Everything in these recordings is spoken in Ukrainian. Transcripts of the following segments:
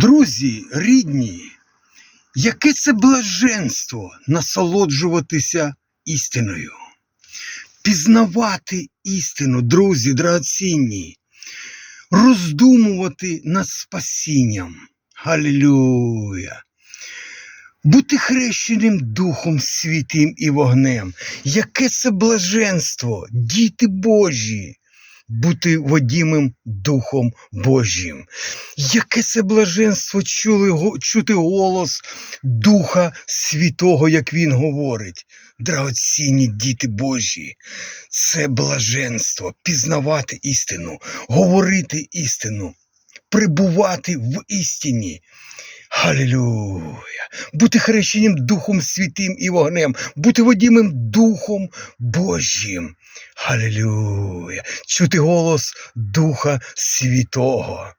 Друзі, рідні, яке це блаженство насолоджуватися істиною, пізнавати істину, друзі, драгоцінні, роздумувати над спасінням. Халілюя! Бути хрещеним Духом Святим і вогнем. Яке це блаженство, діти Божі, бути водімим Духом Божим. Яке це блаженство чули, чути голос Духа Святого, як Він говорить. Драгоцінні діти Божі, це блаженство, пізнавати істину, говорити істину, прибувати в істині. Халілюя! Бути хрещеним Духом Святим і вогнем, бути водімим Духом Божим. Халілюя! Чути голос Духа Святого.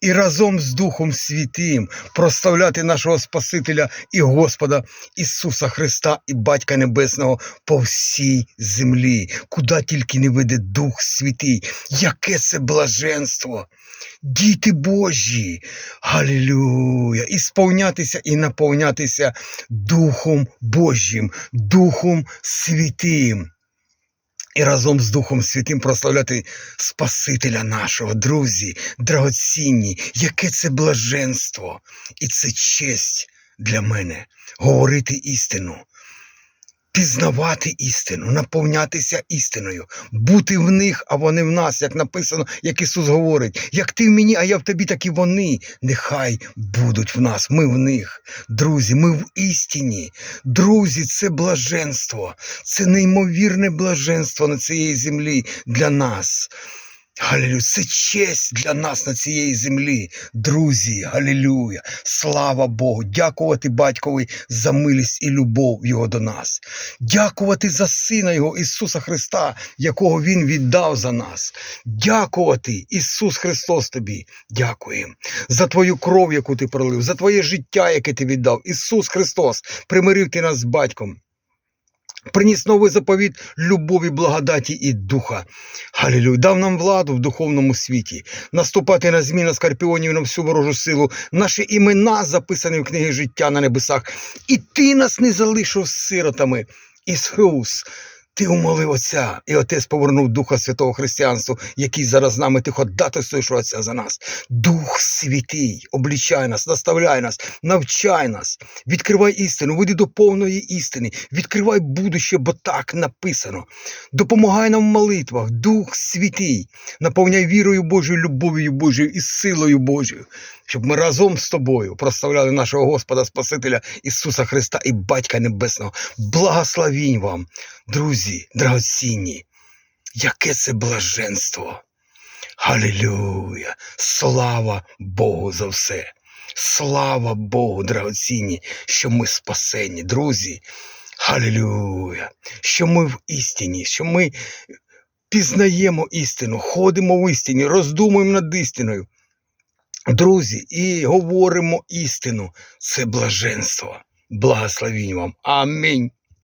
І разом з Духом Святим проставляти нашого Спасителя і Господа Ісуса Христа і Батька Небесного по всій землі, куди тільки не веде Дух Святий. Яке це блаженство! Діти Божі, Галілюя! І сповнятися і наповнятися Духом Божим, Духом Святим. І разом з Духом Святим прославляти Спасителя нашого, друзі, драгоцінні, яке це блаженство, і це честь для мене говорити істину, пізнавати істину, наповнятися істиною, бути в них, а вони в нас, як написано, як Ісус говорить, як ти в мені, а я в тобі, так і вони. Нехай будуть в нас. Ми в них. Друзі, ми в істині. Друзі, це блаженство, це неймовірне блаженство на цієї землі для нас. Галілюя, це честь для нас на цієї землі. Друзі, галілюя, слава Богу, дякувати батькові за милість і любов Його до нас. Дякувати за Сина Його Ісуса Христа, якого Він віддав за нас. Дякувати, Ісус Христос тобі. Дякуємо за Твою кров, яку ти пролив, за Твоє життя, яке ти віддав. Ісус Христос, примирив ти нас з батьком. Приніс новий заповіт любові, благодаті і духа. Галілюй, дав нам владу в духовному світі, наступати на зміна скорпіонів на всю ворожу силу. Наші імена записані в книги життя на небесах. І ти нас не залишив сиротами. Ісус, ти умолив Отця, і Отець повернув Духа Святого Християнству, який зараз з нами ти ходатайствуєш у Отця за нас. Дух Святий, облічай нас, наставляй нас, навчай нас, відкривай істину, веди до повної істини, відкривай будуще, бо так написано. Допомагай нам в молитвах, Дух Святий, наповняй вірою Божою, любов'ю Божою і силою Божою, щоб ми разом з тобою прославляли нашого Господа Спасителя Ісуса Христа і Батька Небесного. Благословінь вам, друзі, драгоцінні, яке це блаженство. Халілюя! Слава Богу за все! Слава Богу, драгоцінні, що ми спасені, друзі. Халілюя! Що ми в істині, що ми пізнаємо істину, ходимо в істині, роздумуємо над істиною. Друзі, і говоримо істину. Це блаженство. Благословінь вам. Амінь.